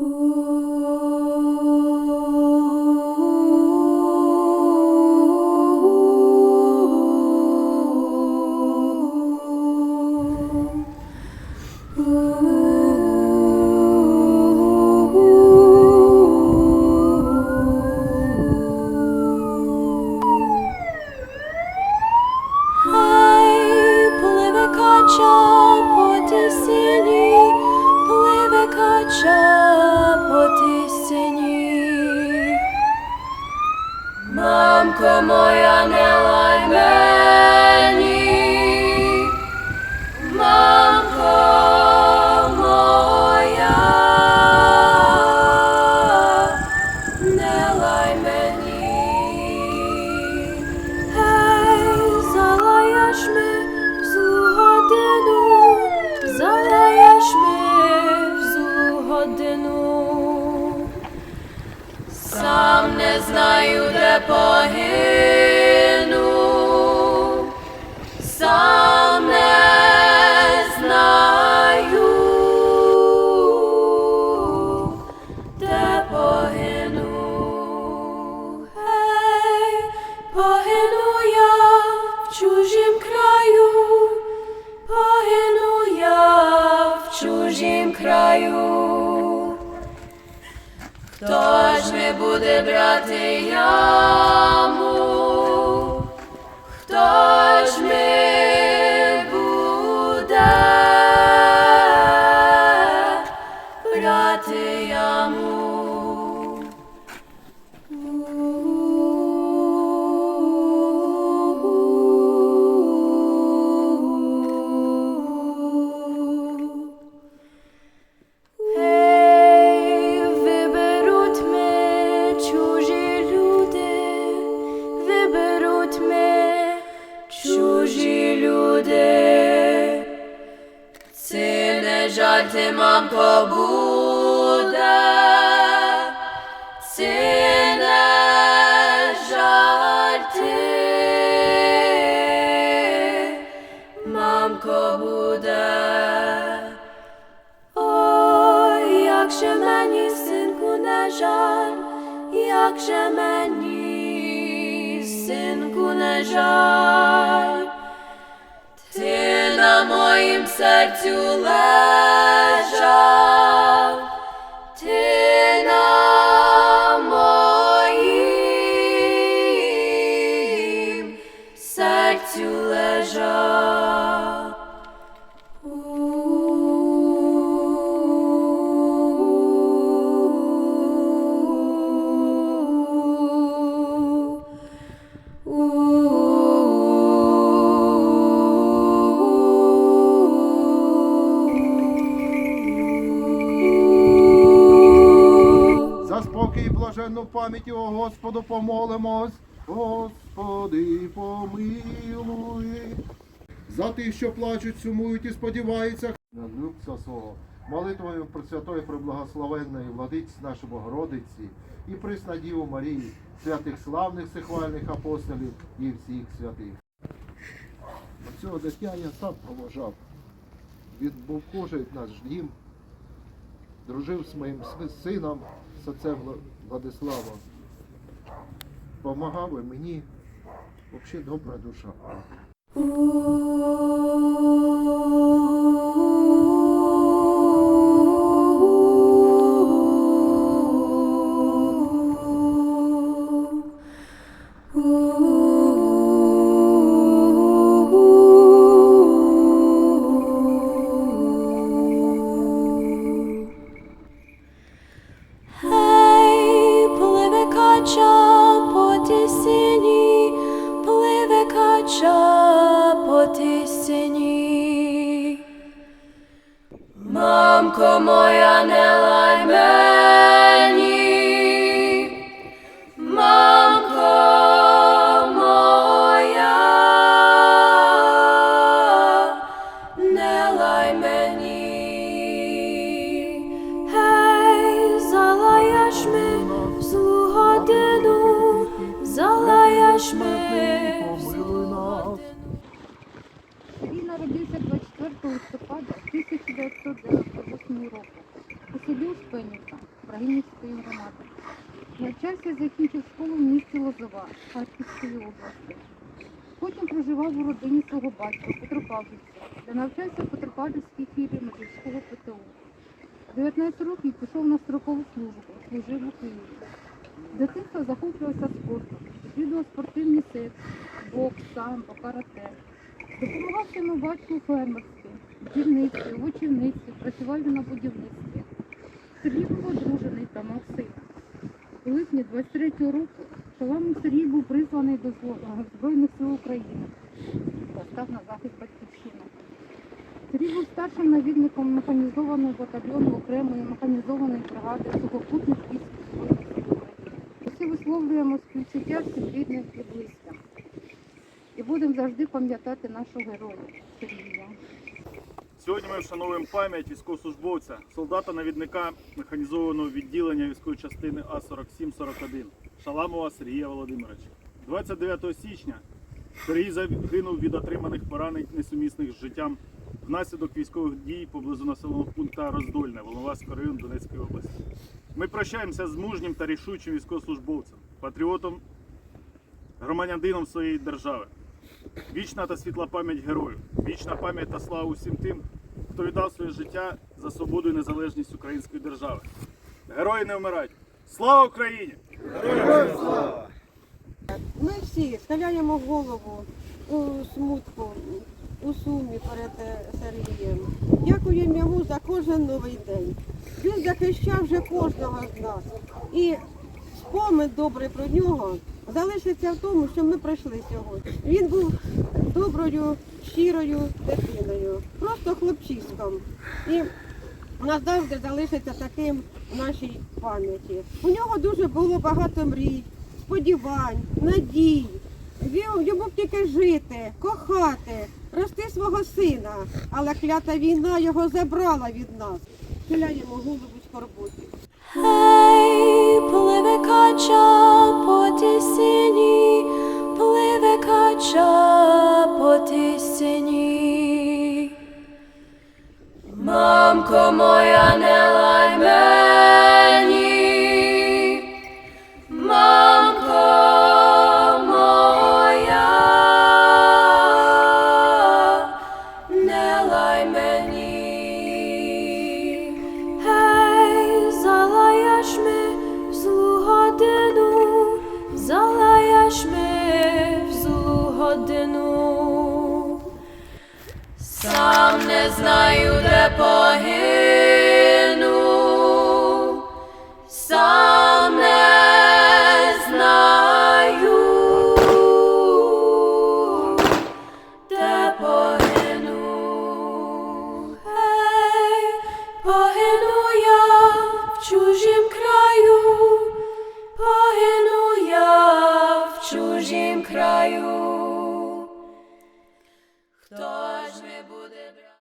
Ooh. Злу. Сам не знаю, де погину, Хто ж не буде брати яму? Хто ж не мамко, буде. Це не жаль, ти, мамко, буде. Ой, як же мені, синку, не жаль, як же мені, синку, не жаль, моїм серцю лежав, ти на моїм серцю лежав. І блаженну пам'ять о Господу помолимось. Господи, помилуй. За тих, що плачуть, сумують і сподіваються любця свого. Молитвою Пресвятої Преблагословенної владиці нашої Богородиці і Преснодіву Марії, святих славних сихвальних апостолів і всіх святих. Оцього дитя я сам провожав. Він був кожен наш дім, дружив з моїм с- сином, з Владислава Вла- Владиславом. Мені. Взагалі добра душа. Мамко моя, не 1998 року. Посадив в Брагинівської громади. Навчався закінчив школу в місті Лозова Харківської області. Потім проживав у родині свого батька Петропавлівця, де навчався в Петропавлівській філії Медицького ПТУ. 19 років пішов на строкову службу, служив у Києві. Дитинство захоплювався спортом, відвідував спортивні секції, бокс, самбо, карате. Допомагав своєму батьку фермерстві дільниці, у вочівництві, працював на будівництві. Сергій був одружений та мав сина. У липні 23-го року Шаламов Сергій був призваний до Збройних сил України та став на захист батьківщини. Сергій був старшим навідником механізованого батальйону окремої механізованої бригади сухопутних військ Збройних сил України. Усі висловлюємо співчуття всім рідним і близьким. І будемо завжди пам'ятати нашого героя Сергія. Сьогодні ми вшановуємо пам'ять військовослужбовця, солдата-навідника механізованого відділення військової частини А4741 Шаламова Сергія Володимировича. 29 січня Сергій загинув від отриманих поранень несумісних з життям внаслідок військових дій поблизу населеного пункту Роздольне, Волноваського району Донецької області. Ми прощаємося з мужнім та рішучим військовослужбовцем, патріотом, громадянином своєї держави. Вічна та світла пам'ять герою, вічна пам'ять та слава усім тим, хто віддав своє життя за свободу і незалежність української держави. Герої не вмирають! Слава Україні! Слава! Ми всі схиляємо голову у смутку, у сумі перед е, Сергієм. Дякуємо йому за кожен новий день. Він захищав вже кожного з нас. І спомин добрий про нього залишиться в тому, що ми пройшли сьогодні. Він був доброю, щирою дитиною, просто хлопчиськом. І назавжди залишиться таким в нашій пам'яті. У нього дуже було багато мрій, сподівань, надій. Йому б тільки жити, кохати, рости свого сина, але клята війна його забрала від нас. Схиляємо голову скорботі. Гей, пливе кача по тісіні, пливе кача по тісіні. Мамко моя, Сам не знаю, де погину, сам не знаю, де погину. Гей, погину я в чужім